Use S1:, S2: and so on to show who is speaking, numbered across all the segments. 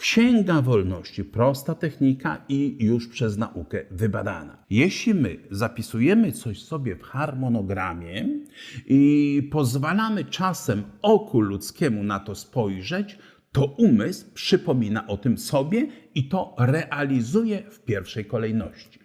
S1: Księga Wolności, prosta technika i już przez naukę wybadana. Jeśli my zapisujemy coś sobie w harmonogramie i pozwalamy czasem oku ludzkiemu na to spojrzeć, to umysł przypomina o tym sobie i to realizuje w pierwszej kolejności.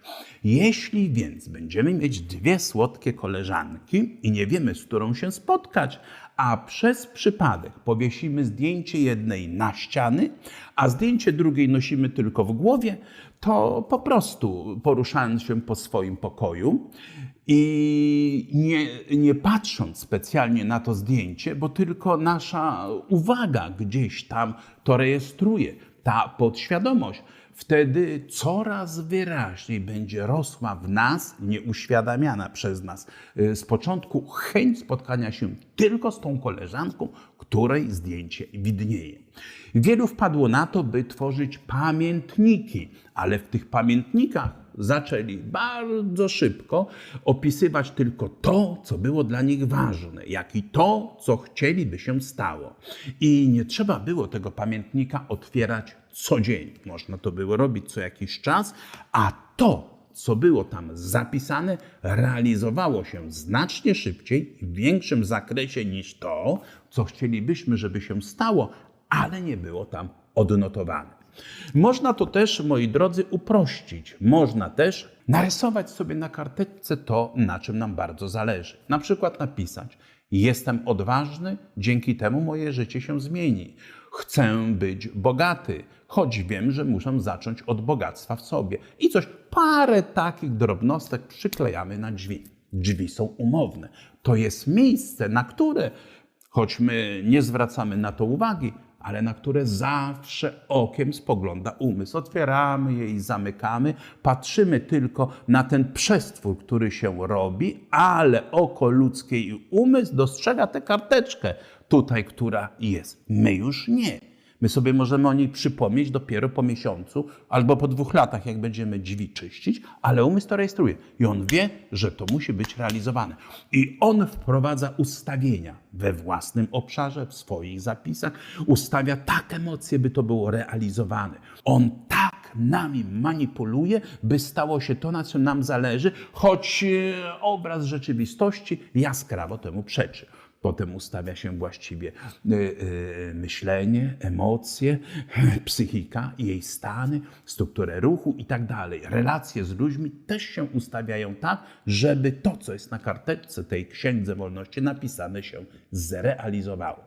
S1: Jeśli więc będziemy mieć dwie słodkie koleżanki i nie wiemy, z którą się spotkać, a przez przypadek powiesimy zdjęcie jednej na ściany, a zdjęcie drugiej nosimy tylko w głowie, to po prostu poruszając się po swoim pokoju i nie, nie patrząc specjalnie na to zdjęcie, bo tylko nasza uwaga gdzieś tam to rejestruje, ta podświadomość, wtedy coraz wyraźniej będzie rosła w nas, nieuświadamiana przez nas y, z początku, chęć spotkania się tylko z tą koleżanką, której zdjęcie widnieje. Wielu wpadło na to, by tworzyć pamiętniki, ale w tych pamiętnikach zaczęli bardzo szybko opisywać tylko to, co było dla nich ważne, jak i to, co chcieliby się stało. I nie trzeba było tego pamiętnika otwierać codziennie. Można to było robić co jakiś czas, a to, co było tam zapisane, realizowało się znacznie szybciej i w większym zakresie niż to, co chcielibyśmy, żeby się stało, ale nie było tam odnotowane. Można to też, moi drodzy, uprościć. Można też narysować sobie na karteczce to, na czym nam bardzo zależy. Na przykład napisać: Jestem odważny, dzięki temu moje życie się zmieni. Chcę być bogaty, choć wiem, że muszę zacząć od bogactwa w sobie. I coś, parę takich drobnostek przyklejamy na drzwi. Drzwi są umowne. To jest miejsce, na które, choć my nie zwracamy na to uwagi, ale na które zawsze okiem spogląda umysł. Otwieramy je i zamykamy, patrzymy tylko na ten przestwór, który się robi, ale oko ludzkie i umysł dostrzega tę karteczkę tutaj, która jest. My już nie. My sobie możemy o niej przypomnieć dopiero po miesiącu albo po dwóch latach, jak będziemy drzwi czyścić, ale umysł to rejestruje i on wie, że to musi być realizowane. I on wprowadza ustawienia we własnym obszarze, w swoich zapisach, ustawia tak emocje, by to było realizowane. On tak nami manipuluje, by stało się to, na czym nam zależy, choć e, obraz rzeczywistości jaskrawo temu przeczy. Potem ustawia się właściwie y, y, myślenie, emocje, psychika, jej stany, strukturę ruchu i tak dalej. Relacje z ludźmi też się ustawiają tak, żeby to, co jest na karteczce tej księdze wolności napisane się zrealizowało.